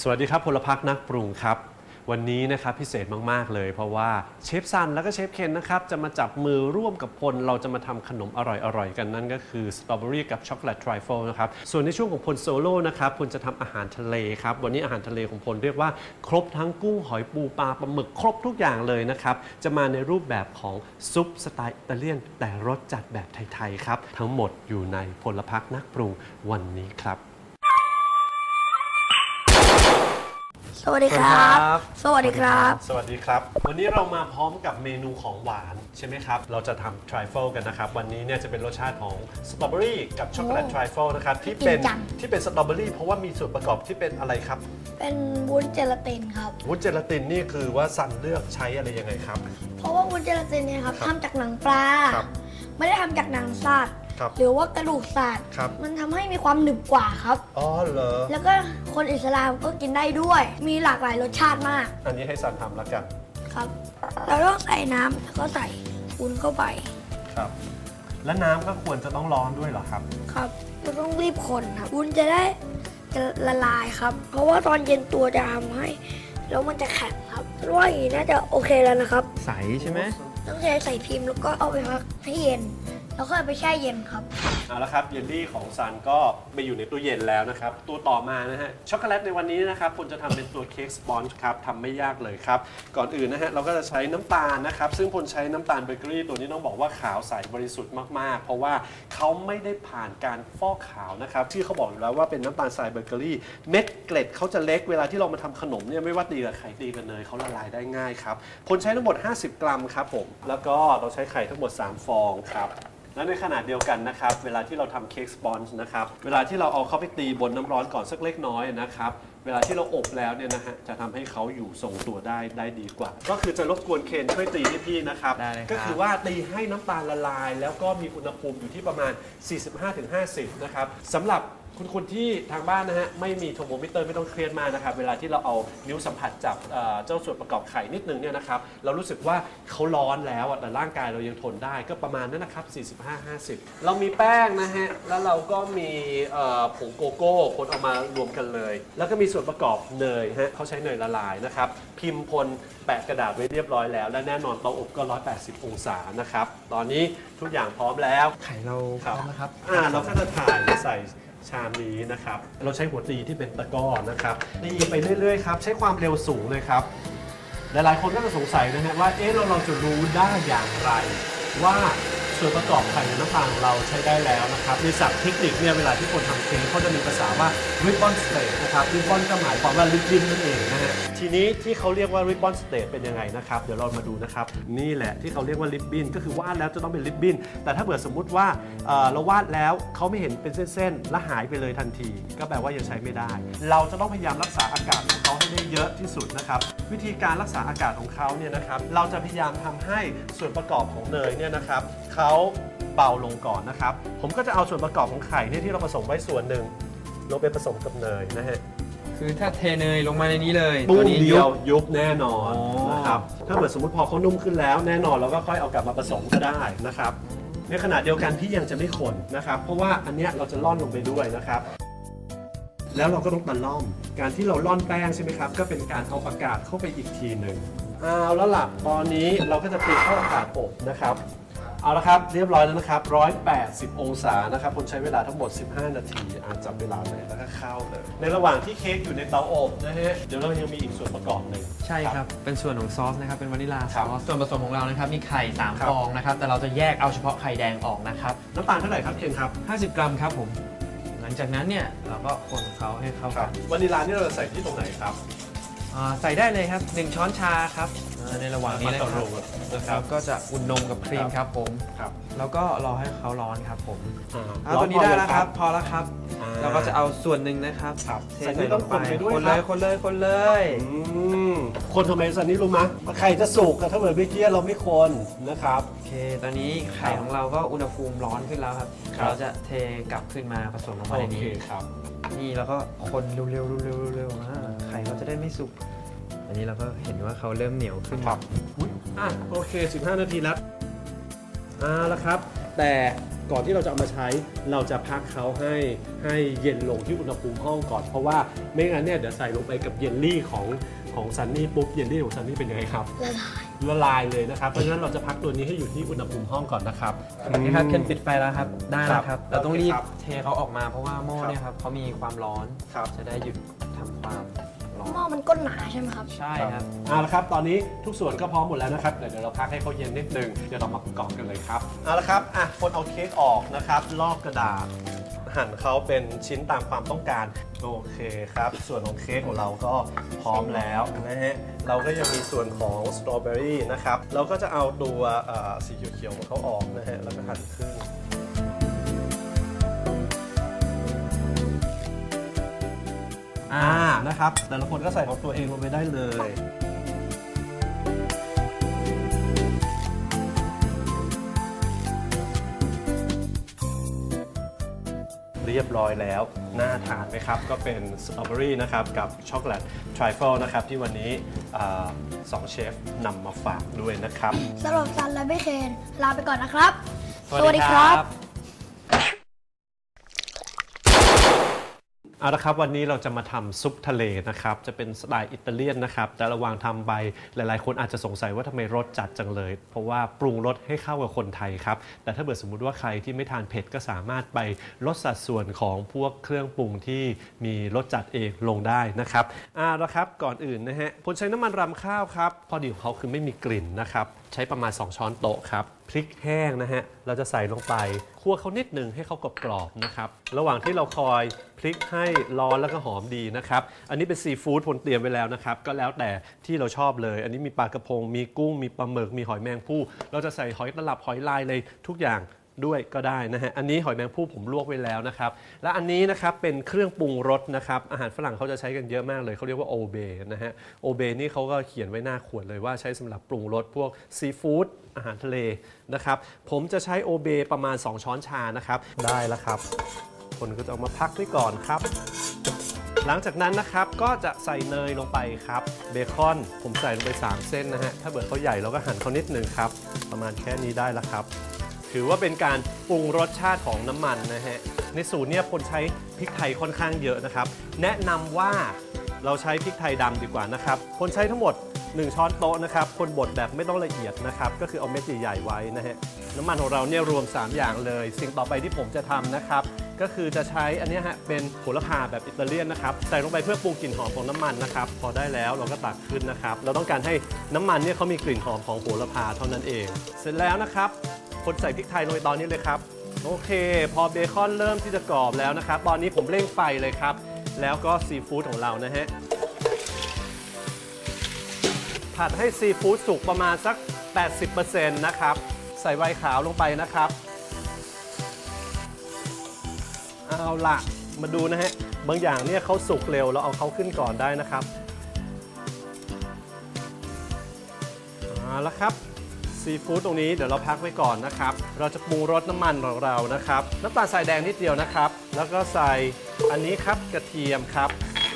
สวัสดีครับพลพักนักปรุงครับ วันนี้นะครับพิเศษมาก ๆ เลย เพราะว่าเชฟซันแล้วก็เชฟเคนนะครับจะมาจับมือร่วมกับพลเราจะมาทำขนมอร่อย ๆ กันนั่นก็คือสตรอเบอรี่กับช็อกโกแลตทริฟเฟิลนะครับส่วนในช่วงของพลโซโล่นะครับพลจะทำอาหารทะเลครับ วันนี้อาหารทะเลของพลเรียกว่า ครบทั้งกุ้งหอยปูปลาปลาหมึกครบทุกอย่างเลยนะครับจะมาในรูปแบบของซุปสไตล์อิตาเลียน แต่รสจัดแบบไทยๆครับทั้งหมดอยู่ในพลพักนักปรุงวันนี้ครับ สวัสดีครับ สวัสดีครับ สวัสดีครับ วันนี้เรามาพร้อมกับเมนูของหวานใช่ไหมครับ เราจะทำทริฟเฟิลกันนะครับ วันนี้เนี่ยจะเป็นรสชาติของสตรอเบอรี่กับช็อกโกแลตโอ้ทริฟเฟิลนะครับที่เป็นจริงจังที่เป็นสตรอเบอรี่เพราะว่ามีส่วนประกอบที่เป็นอะไรครับ เป็นวุ้นเจลาตินครับ วุ้นเจลาตินนี่คือว่าสันเลือกใช้อะไรยังไงครับ เพราะว่าวุ้นเจลาตินเนี่ยครับครับทำจากหนังปลา ครับหรือว่ากระดูกสัตว์ครับ มันทำให้มีความหนึบกว่าครับ อ๋อเหรอ แล้วก็คนอิสลามก็กินได้ด้วย มีหลากหลายรสชาติมากอันนี้ให้สันทำแล้วกัน ครับ เราต้องใส่น้ำแล้วก็ใส่วุ้นเข้าไปครับ และน้ำก็ควรจะต้องร้อนด้วยเหรอครับ ครับเราต้องรีบคนครับวุ้นจะได้จะละลายครับ เพราะว่าตอนเย็นตัวจะทำให้ แล้วมันจะแข็งครับว่าอย่างนี้น่าจะโอเคแล้วนะครับ ใสใช่ไหม ต้องใช้ใส่พิมพ์แล้วก็เอาไปพักให้เย็น แล้วก็เอยไปแช่เย็นครับ เอาละครับเยลลี่ของซันก็ไปอยู่ในตู้เย็นแล้วนะครับ ตัวต่อมานะฮะช็อกโกแลตในวันนี้นะครับคุณจะทำเป็นตัวเค้กสปอนจ์ครับทำไม่ยากเลยครับ ก่อนอื่นนะฮะเราก็จะใช้น้ำตาลนะครับ ซึ่งพลใช้น้ำตาลเบเกอรี่ตัวนี้ต้องบอกว่าขาวใสบริสุทธิ์มากๆ เพราะว่าเขาไม่ได้ผ่านการฟอกขาวนะครับที่เขาบอกอยู่แล้วว่าเป็นน้ำตาลทรายเบเกอรี่เม็ดเกล็ดเขาจะเล็กเวลาที่เรามาทำขนมเนี่ยไม่ว่าตีกับไข่ตีกับเนยเขาละลายได้ง่ายครับพลใช้ทั้งหมด 50 กรัมครับผมแล้วก็เราใช้ไข่ทั้งหมด 3 ฟองครับและในขณะเดียวกันนะครับเวลาที่เราทำเค้กสปอนจ์นะครับเวลาที่เราเอาเข้าไปตีบนน้ำร้อนก่อนสักเล็กน้อยนะครับเวลาที่เราอบแล้วเนี่ยนะฮะจะทำให้เขาอยู่ทรงตัวได้ได้ดีกว่า ก็คือจะรบกวนเคนช่วยตีให้พี่นะครับได้เลยครับก็คือว่าตีให้น้ำตาลละลาย แล้วก็มีอุณหภูมิอยู่ที่ประมาณ 45-50 นะครับสำหรับ คุณคุณที่ทางบ้านนะฮะไม่มีโทรโมมิเตอร์ไม่ต้องเครียดมากนะครับเวลาที่เราเอานิ้วสัมผัสจับเอ่อเจ้าส่วนประกอบไข่นิดนึงเนี่ยนะครับเรารู้สึกว่าเขาร้อนแล้วอะแต่ร่างกายเรายังทนได้ก็ประมาณนั้นนะครับ 45-50 เรามีแป้งนะฮะแล้วเราก็มีเอ่อผงโกโก้คนเอามารวมกันเลย แล้วก็มีส่วนประกอบเนยฮะเขาใช้เนยละลายนะครับพิมพ์พลแปะกระดาษไว้เรียบร้อยแล้ว และแน่นอนเตาอบก็ 180 องศานะครับตอนนี้ทุกอย่างพร้อมแล้ว ไข่เราพครับร้อมนะครับ อ่าเราก็จะถ่ายใส่ ชามนี้นะครับ เราใช้หัวตีที่เป็นตะกร้อนะครับตีไปเรื่อยๆครับ ใช้ความเร็วสูงเลยครับ หลายๆคนก็จะสงสัยนะฮะว่า เอ๊ะ เราเราจะรู้ได้อย่างไรว่า ส่วนประกอบไข่ในน้ำตาลของเราใช้ได้แล้วนะครับในศัพท์เทคนิคเนี่ยเวลาที่คนทำเค้กเขาจะมีภาษาว่า ribbon state นะครับ ribbon ก็หมายความว่าริบบิ้นนั่นเองนะฮะทีนี้ที่เขาเรียกว่า ribbon state เป็นยังไงนะครับ เดี๋ยวเรามาดูนะครับ นี่แหละที่เขาเรียกว่าริบบิ้นก็คือวาดแล้วจะต้องเป็นริบบิ้นแต่ถ้าเกิดสมมุติว่าเราวาดแล้วเขาไม่เห็นเป็นเส้นๆและหายไปเลยทันที ก็แปลว่ายังใช้ไม่ได้ เราจะต้องพยายามรักษาอากาศของเขาให้ได้เยอะที่สุดนะครับวิธีการรักษาอากาศของเขาเนี่ยนะครับเราจะพยายามทำให้ส่วนประกอบของเนยเนี่ยนะครับเขาเบาลงก่อนนะครับ ผมก็จะเอาส่วนประกอบของไข่เนี่ยที่เราผสมไว้ส่วนหนึ่งลงไปผสมกับเนยนะฮะคือถ้าเทเนยลงมาในนี้เลยปุ้ตัวงนี้เดียุยวบยุบแน่นอนอ๋อ นะครับถ้าเกิดสมมติพอเขานุ่มขึ้นแล้วแน่นอนเราก็ค่อยเอากลับมาผสมก็ได้นะครับ ในขณะเดียวกันพี่ยังจะไม่คนนะครับ เพราะว่าอันเนี้ยเราจะล่อนลงไปด้วยนะครับ แล้วเราก็ต้องตะล่อม การที่เราล่อนแป้งใช่ไหมครับ ก็เป็นการเอาอากาศเข้าไปอีกทีหนึ่งเอาแล้วล่ะตอนนี้เราก็จะเตรียมเข้าอากาศอบนะครับ เอาละครับ เรียบร้อยแล้วนะครับ 180 องศานะครับผมใช้เวลาทั้งหมด 15 นาทีอาจจำเวลาเลยแล้วก็เข้าเลยในระหว่างที่เค้กอยู่ในเตาอบนะฮะเดี๋ยวเรายังมีอีกส่วนประกอบหนึ่ง ใช่ครับ เป็นส่วนของซอสนะครับเป็นวานิลลาคซรับอสส่วนผสมของเรานะครับมีไข่3ครับฟองนะครับแต่เราจะแยกเอาเฉพาะไข่แดงออกนะครับน้ำตาลเท่าไหร่ครับเคนครับ 50 กรัมครับผม หลังจากนั้นเนี่ยเราก็คนเขาให้เข้ากันวานิลลานี่เราจะใส่ที่ตรงไหนครับ อ่าใส่ได้เลยครับ 1 ช้อนชาครับอ่าในระหว่างนี้นะต่อคโรรับงนะครัเราบก็จะอุ่นนมกับครีมครับผม ครับแล้วก็รอให้เขาร้อนครับผมอ่าเอาตัวนี้ได้แล้วครับ พอแล้วครับ อ่าเราก็จะเอาส่วนหนึ่งนะครับครับเทใส่ใส่นี่ลต้องงคไปนไปด้วยคนคเลรับยคนเลยคนเลย อืม คนทำไมสันนี้รู้ไหมไข่จะสุกอะถ้าเหมือนเมื่อกี้เราไม่คนนะครับ โอเค ตอนนี้ไข่ของเราก็อุณหภูมิร้อนขึ้นแล้วครับ ครับ เราจะเทกลับขึ้นมาผสมลงมาในโอเคนี้ ครับ นี่เราก็คนเร็วๆเร็วๆเร็วๆอ่าไข่เราจะได้ไม่สุก อันนี้เราก็เห็นว่าเขาเริ่มเหนียวขึ้น ครับอุ๊ยอะโอเค 15 นาทีแล้วอ่าแล้วครับ แต่ก่อนที่เราจะเอามาใช้เราจะพักเขาให้ให้เย็นลงที่อุณหภูมิห้องก่อน เพราะว่าไม่งั้นเนี่ยเดี๋ยวใส่ลงไปกับเยลลี่ของ ของซันนี่ปุ๊บเยลลี่ของซันนี่เป็นยังไงครับละลายละลายเลยนะครับ เพราะฉะนั้นเราจะพักตัวนี้ให้อยู่ที่อุณหภูมิห้องก่อนนะครับโอเคครับเคนปิดไฟแล้วครับ ได้แล้วครับครับเราต้องรีบโอเคครับเทเขาออกมาเพราะว่าหม้อเนี่ยครับเขามีความร้อนครับจะได้หยุดทำความร้อนหม้อมันก้นหนาใช่ไหมครับ ใช่ครับเอาละครับ ตอนนี้ทุกส่วนก็พร้อมหมดแล้วนะครับเดี๋ยวเดี๋ยวเราพักให้เขาเย็นนิดนึง เดี๋ยวเรามาประกอบกันเลยครับ เอาละครับ อะคนเอาเค้กออกนะครับ ลอกกระดาษ หั่นเขาเป็นชิ้นตามความต้องการ โอเคครับ ส่วนของเค้กของเราก็พร้อมแล้วนะฮะ เราก็ยังมีส่วนของสตรอเบอรี่นะครับ เราก็จะเอาตัวสีเขียวๆของเขาออกนะฮะ แล้วก็หั่นครึ่งอ่า นะครับ แต่ละคนก็ใส่ของตัวเองลงไปได้เลย เรียบร้อยแล้วน่าทานไหมครับ ก็เป็นสตรอเบอรี่นะครับกับช็อกโกแลตทริฟเฟิลนะครับที่วันนี้อ่าสองเชฟนำมาฝากด้วยนะครับสำหรับซันและพี่เคนลาไปก่อนนะครับ เอาละครับวันนี้เราจะมาทำซุปทะเลนะครับจะเป็นสไตล์อิตาเลียนนะครับแต่ระหว่างทำไปหลายๆ คนอาจจะสงสัยว่าทำไมรสจัดจังเลย เพราะว่าปรุงรสให้เข้ากับคนไทยครับแต่ถ้าเกิดสมมุติว่าใครที่ไม่ทานเผ็ดก็สามารถไปลดสัดส่วนของพวกเครื่องปรุงที่มีรสจัดเองลงได้นะครับเอาละครับก่อนอื่นนะฮะผมใช้น้ำมันรำข้าวครับพอดีของเขาคือไม่มีกลิ่นนะครับใช้ประมาณ 2 ช้อนโต๊ะครับ พริกแห้งนะฮะ เราจะใส่ลงไปคั่วเขานิดหนึ่งให้เขากรอบๆนะครับ ระหว่างที่เราคอยพริกให้ร้อนแล้วก็หอมดีนะครับ อันนี้เป็นซีฟู้ดผลเตรียมไว้แล้วนะครับ ก็แล้วแต่ที่เราชอบเลย อันนี้มีปลากระพง มีกุ้ง มีปลาหมึก มีหอยแมงภู่ เราจะใส่หอยตลับหอยลายเลยทุกอย่าง ด้วยก็ได้นะฮะ อันนี้หอยแมงภู่ผมลวกไว้แล้วนะครับ และอันนี้นะครับเป็นเครื่องปรุงรสนะครับ อาหารฝรั่งเขาจะใช้กันเยอะมากเลย เขาเรียกว่าโอเบนะฮะ โอเบนี่เขาก็เขียนไว้หน้าขวดเลยว่าใช้สำหรับปรุงรสพวกซีฟู้ดอาหารทะเลนะครับ ผมจะใช้โอเบประมาณ 2 ช้อนชานะครับ ได้แล้วครับ คนก็จะเอามาพักไว้ก่อนครับ หลังจากนั้นนะครับก็จะใส่เนยลงไปครับ เบคอนผมใส่ลงไป 3 เส้นนะฮะ ถ้าเบิดเขาใหญ่เราก็หั่นเขานิดหนึ่งครับ ประมาณแค่นี้ได้แล้วครับ ถือว่าเป็นการปรุงรสชาติของน้ำมันนะฮะ ในสูตรเนี่ยคนใช้พริกไทยค่อนข้างเยอะนะครับ แนะนำว่าเราใช้พริกไทยดำดีกว่านะครับ คนใช้ทั้งหมด 1 ช้อนโต๊ะนะครับ คนบดแบบไม่ต้องละเอียดนะครับ ก็คือเอาเม็ดใหญ่ๆไว้นะฮะ น้ำมันของเราเนี่ยรวม 3 อย่างเลย สิ่งต่อไปที่ผมจะทำนะครับ ก็คือจะใช้อันนี้ฮะเป็นโหระพาแบบอิตาเลียนนะครับ ใส่ลงไปเพื่อปรุงกลิ่นหอมของน้ำมันนะครับ พอได้แล้วเราก็ตักขึ้นนะครับ เราต้องการให้น้ำมันเนี่ยเขามีกลิ่นหอมของโหระพาเท่านั้นเอง เสร็จแล้วนะครับ คนใส่พริกไทยลงไปตอนนี้เลยครับ โอเค พอเบคอนเริ่มที่จะกรอบแล้วนะครับ ตอนนี้ผมเร่งไฟเลยครับ แล้วก็ซีฟู้ดของเรานะฮะ ผัดให้ซีฟู้ดสุกประมาณสัก 80%นะครับ ใส่ไวน์ขาวลงไปนะครับ เอาละมาดูนะฮะ บางอย่างเนี่ยเขาสุกเร็ว เราเอาเขาขึ้นก่อนได้นะครับ เอาละครับ ซีฟู้ดตรงนี้เดี๋ยวเราพักไว้ก่อนนะครับ เราจะปรุงรสน้ำมันของเรานะครับ น้ำตาลทรายแดงนิดเดียวนะครับ แล้วก็ใส่อันนี้ครับกระเทียมครับ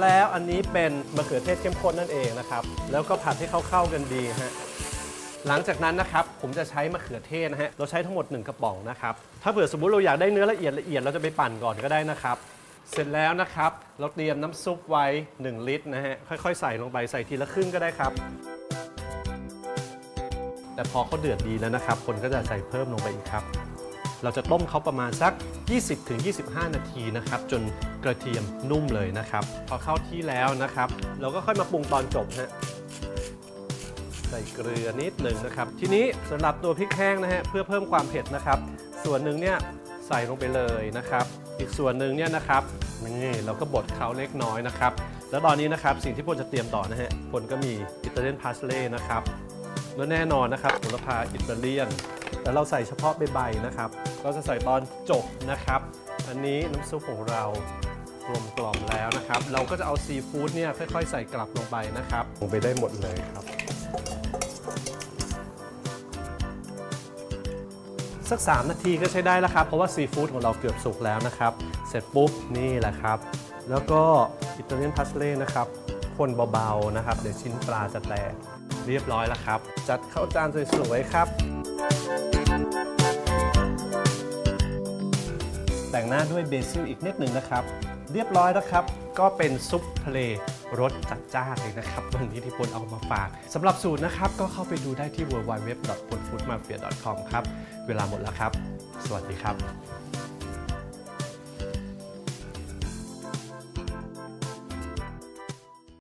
แล้วอันนี้เป็นมะเขือเทศเข้มข้นนั่นเองนะครับ แล้วก็ผัดให้เขาเข้ากันดีฮะหลังจากนั้นนะครับผมจะใช้มะเขือเทศนะฮะเราใช้ทั้งหมด 1 กระป๋องนะครับถ้าเผื่อสมมุติเราอยากได้เนื้อละเอียดละเอียดเราจะไปปั่นก่อนก็ได้นะครับ เสร็จแล้วนะครับ เราเตรียมน้ำซุปไว้ 1 ลิตรนะฮะค่อยๆ ใส่ลงไปใส่ทีละครึ่งก็ได้ครับ แต่พอเขาเดือดดีแล้วนะครับ คนก็จะใส่เพิ่มลงไปอีกครับ เราจะต้มเขาประมาณสัก 20-25 นาทีนะครับ จนกระเทียมนุ่มเลยนะครับ พอเข้าที่แล้วนะครับ เราก็ค่อยมาปรุงตอนจบฮะใส่เกลือนิดหนึ่งนะครับ ทีนี้สำหรับตัวพริกแห้งนะฮะเพื่อเพิ่มความเผ็ดนะครับ ส่วนหนึ่งเนี่ยใส่ลงไปเลยนะครับ อีกส่วนหนึ่งเนี่ยนะครับนี่เราก็บดเขาเล็กน้อยนะครับ แล้วตอนนี้นะครับสิ่งที่พลจะเตรียมต่อนะฮะพลก็มีอิตาเลียนพาสเล่นะครับ แล้วแน่นอนนะครับโหระพาอิตาเลียน แต่เราใส่เฉพาะใบๆนะครับก็จะใส่ตอนจบนะครับ อันนี้น้ำซุปของเรากลมกล่อมแล้วนะครับ เราก็จะเอาซีฟู้ดเนี่ยค่อยๆ ใส่กลับลงไปนะครับ ลงไปได้หมดเลยครับ สัก 3 นาทีก็ใช้ได้แล้วครับ เพราะว่าซีฟู้ดของเราเกือบสุกแล้วนะครับ เสร็จปุ๊บนี่แหละครับ แล้วก็อิตาเลียนพาสเล่นะครับ คนเบาๆนะครับ เดี๋ยวชิ้นปลาจะแตก เรียบร้อยแล้วครับ จัดเข้าจานสวยๆครับ แต่งหน้าด้วยเบซิลอีกนิดหนึ่งนะครับ เรียบร้อยแล้วครับ ก็เป็นซุปทะเลรสจัดจ้านเลยนะครับ วันนี้ที่พลเอามาฝากสำหรับสูตรนะครับ ก็เข้าไปดูได้ที่ www.polfoodmafia.com ครับ เวลาหมดแล้วครับ สวัสดีครับ